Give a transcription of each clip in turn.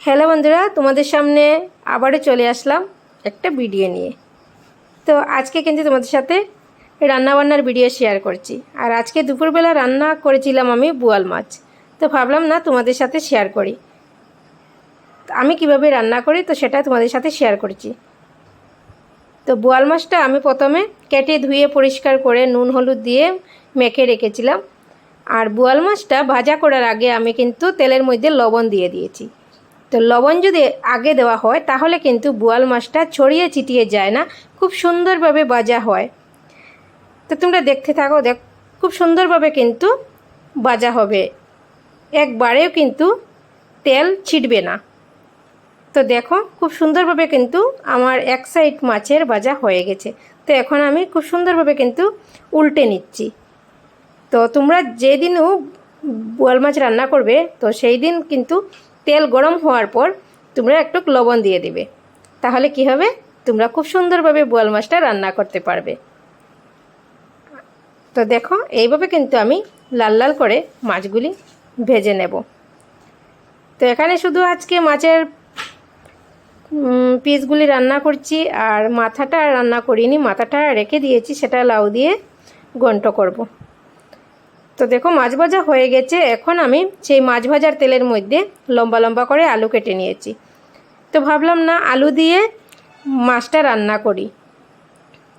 Hello বন্ধুরা, তোমাদের সামনে আবারও চলে আসলাম একটা ভিডিও নিয়ে। তো আজকে কিন্তু তোমাদের সাথে রান্নাবান্নার ভিডিও শেয়ার করছি। আর আজকে দুপুরবেলা রান্না করেছিলাম আমি বোয়াল মাছ। তো ভাবলাম না তোমাদের সাথে শেয়ার করি। আমি কীভাবে রান্না করি তো সেটা তোমাদের সাথে শেয়ার করছি। তো বোয়াল মাছটা আমি প্রথমে কেটে ধুয়ে পরিষ্কার করে নুন, হলুদ দিয়ে মেখে রেখেছিলাম। আর বোয়াল মাছটা ভাজা করার আগে আমি কিন্তু তেলের মধ্যে লবণ দিয়ে দিয়েছি। তো লবণ যদি আগে দেওয়া হয়, তাহলে কিন্তু বোয়াল মাছটা ছড়িয়ে ছিটিয়ে যায় না, খুব সুন্দরভাবে ভাজা হয়। তো তোমরা দেখতে থাকো, দেখ, খুব সুন্দরভাবে কিন্তু ভাজা হবে। একবারেও কিন্তু তেল ছিটবে না। তো দেখো, খুব সুন্দরভাবে কিন্তু আমার এক সাইড মাছের ভাজা হয়ে গেছে। তো এখন আমি খুব সুন্দরভাবে কিন্তু উল্টে নিচ্ছি। তো তোমরা যেদিনও বোয়াল মাছ রান্না করবে, তো সেই দিন কিন্তু তেল গরম হওয়ার পর তোমরা একটু লবণ দিয়ে দিবে। তাহলে কি হবে? তোমরা খুব সুন্দরভাবে বোয়াল মাছটা রান্না করতে পারবে। তো দেখো, এইভাবে কিন্তু আমি লাল লাল করে মাছগুলি ভেজে নেব। তো এখানে শুধু আজকে মাছের পিসগুলি রান্না করছি, আর মাথাটা রান্না করিনি, মাথাটা রেখে দিয়েছি, সেটা লাউ দিয়ে ঘন্ট করব। তো দেখো মাছ ভাজা হয়ে গেছে। এখন আমি সেই মাছ ভাজার তেলের মধ্যে লম্বা লম্বা করে আলু কেটে নিয়েছি। তো ভাবলাম না, আলু দিয়ে মাছটা রান্না করি।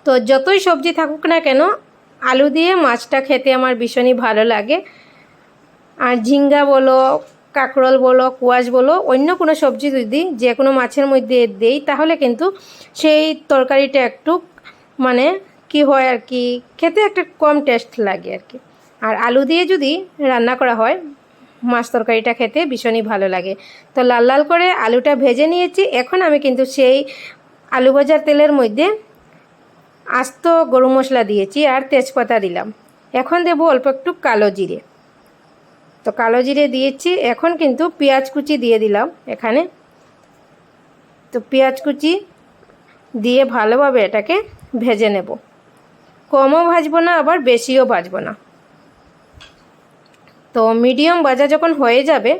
তো যতই সবজি থাকুক না কেন, আলু দিয়ে মাছটা খেতে আমার ভীষণই ভালো লাগে। আর ঝিঙ্গা বলো, কাঁকরোল বলো, কুয়াশ বলো, অন্য কোনো সবজি যদি যে কোনো মাছের মধ্যে দেই, তাহলে কিন্তু সেই তরকারিটা একটু মানে কি হয় আর কি, খেতে একটা কম টেস্ট লাগে আর কি। আর আলু দিয়ে যদি রান্না করা হয়, মাছ তরকারিটা খেতে ভীষণই ভালো লাগে। তো লাল লাল করে আলুটা ভেজে নিয়েছি। এখন আমি কিন্তু সেই আলু ভাজার তেলের মধ্যে আস্ত গরম মশলা দিয়েছি আর তেজপাতা দিলাম। এখন দেবো অল্প একটু কালো জিরে। তো কালো জিরে দিয়েছি। এখন কিন্তু পেঁয়াজ কুচি দিয়ে দিলাম এখানে। তো পেঁয়াজ কুচি দিয়ে ভালোভাবে এটাকে ভেজে নেব। কমও ভাজবো না, আবার বেশিও ভাজবো না। তো মিডিয়াম ভাজা যখন হয়ে যাবে,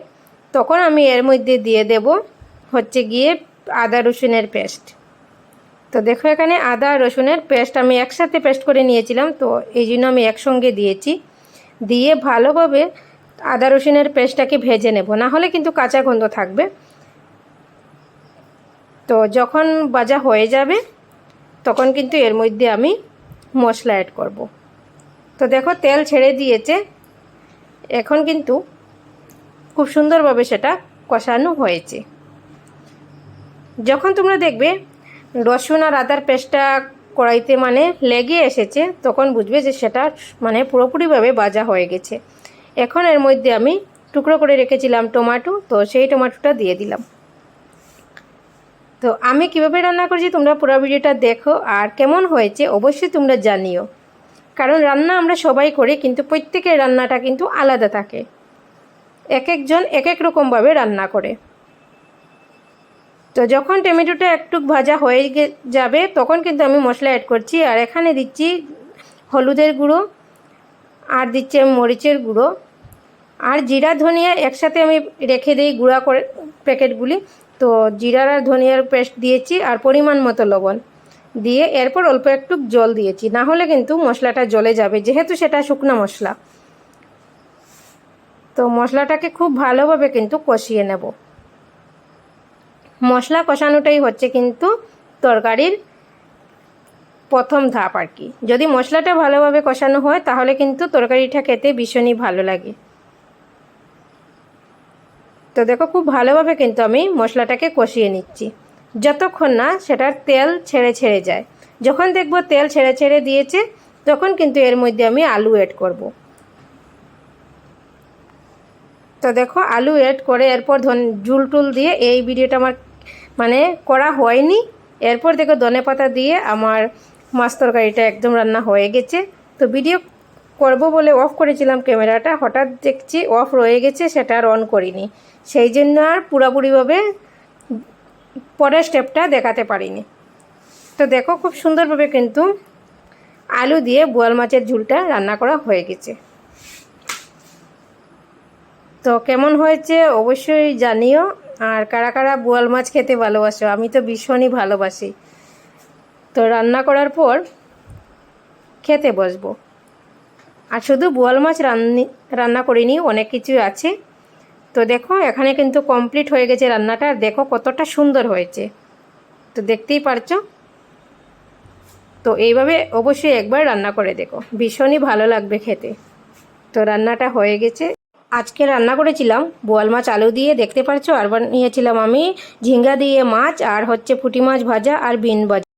তখন আমি এর মধ্যে দিয়ে দেব হচ্ছে গিয়ে আদা রসুনের পেস্ট তো দেখো এখানে আদা রসুনের পেস্ট আমি একসাথে পেস্ট করে নিয়েছিলাম, তো এই জন্য আমি একসঙ্গে দিয়েছি। দিয়ে ভালোভাবে আদা রসুনের পেস্টটাকে ভেজে নেব, না হলে কিন্তু কাঁচা গন্ধ থাকবে। তো যখন ভাজা হয়ে যাবে, তখন কিন্তু এর মধ্যে আমি মশলা অ্যাড করব। তো দেখো তেল ছেড়ে দিয়েছে এখন কিন্তু খুব সুন্দরভাবে সেটা কষানো হয়েছে। যখন তোমরা দেখবে রসুন আর আদার পেস্টটা কড়াইতে মানে লেগে এসেছে, তখন বুঝবে যে সেটা মানে পুরোপুরিভাবে বাজা হয়ে গেছে। এখন এর মধ্যে আমি টুকরো করে রেখেছিলাম টমেটো, তো সেই টমেটোটা দিয়ে দিলাম। তো আমি কীভাবে রান্না করছি তোমরা পুরো ভিডিওটা দেখো, আর কেমন হয়েছে অবশ্যই তোমরা জানিও। কারণ রান্না আমরা সবাই করি, কিন্তু প্রত্যেকের রান্নাটা কিন্তু আলাদা থাকে। এক একজন এক এক রকমভাবে রান্না করে। তো যখন টমেটোটা একটু ভাজা হয়ে যাবে, তখন কিন্তু আমি মশলা অ্যাড করছি, আর এখানে দিচ্ছি হলুদের গুঁড়ো, আর দিচ্ছি আমি মরিচের গুঁড়ো, আর জিরা, ধনিয়া একসাথে আমি রেখে দিই গুঁড়া করে প্যাকেটগুলি। তো জিরার আর ধনিয়ার পেস্ট দিয়েছি, আর পরিমাণ মতো লবণ। দিয়ে এরপর অল্প একটু জল দিয়েছি। না হলে কিন্তু মশলাটা জ্বলে যাবে, যেহেতু সেটা শুকনো মশলা। তো মশলাটাকে খুব ভালোভাবে কিন্তু কষিয়ে নেব। মশলা কষানোটাই হচ্ছে কিন্তু তরকারির প্রথম ধাপ আর কি। যদি মশলাটা ভালোভাবে কষানো হয়, তাহলে কিন্তু তরকারিটা খেতে ভীষণই ভালো লাগে। তো দেখো, খুব ভালোভাবে কিন্তু আমি মশলাটাকে কষিয়ে নিচ্ছি। যতক্ষণ না সেটার তেল ছেড়ে ছেড়ে যায়। যখন দেখব তেল ছেড়ে ছেড়ে দিয়েছে, তখন কিন্তু এর মধ্যে আমি আলু অ্যাড করব। তো দেখো, আলু অ্যাড করে এরপর ধন ঝুল টুল দিয়ে এই ভিডিওটা আমার মানে করা হয়নি। এরপর দেখো ধনে পাতা দিয়ে আমার মাছ তরকারিটা একদম রান্না হয়ে গেছে। তো ভিডিও করব বলে অফ করেছিলাম ক্যামেরাটা, হঠাৎ দেখছি অফ রয়ে গেছে, সেটা আর অন করিনি। সেই জন্য আর পুরোপুরিভাবে পরের স্টেপটা দেখাতে পারিনি। তো দেখো খুব সুন্দরভাবে কিন্তু আলু দিয়ে বোয়াল মাছের ঝুলটা রান্না করা হয়ে গেছে। তো কেমন হয়েছে অবশ্যই জানিও। আর কারা কারা বোয়াল মাছ খেতে ভালোবাসো, আমি তো ভীষণই ভালোবাসি। তো রান্না করার পর খেতে বসবো। আর শুধু বোয়াল মাছ রান্নি রান্না করিনি, অনেক কিছু আছে। তো দেখো, এখানে কিন্তু কমপ্লিট হয়ে গেছে রান্নাটা। আর দেখো কতটা সুন্দর হয়েছে। তো দেখতেই পারছ? তো এইভাবে অবশ্যই একবার রান্না করে দেখো। ভীষণই ভালো লাগবে খেতে। তো রান্নাটা হয়ে গেছে। আজকে রান্না করেছিলাম বোয়াল মাছ, আলু দিয়ে। দেখতে পারছ? আর বানিয়েছিলাম আমি ঝিঙ্গা দিয়ে মাছ, আর হচ্ছে পুঁটি মাছ ভাজা, আর বিন ভাজা।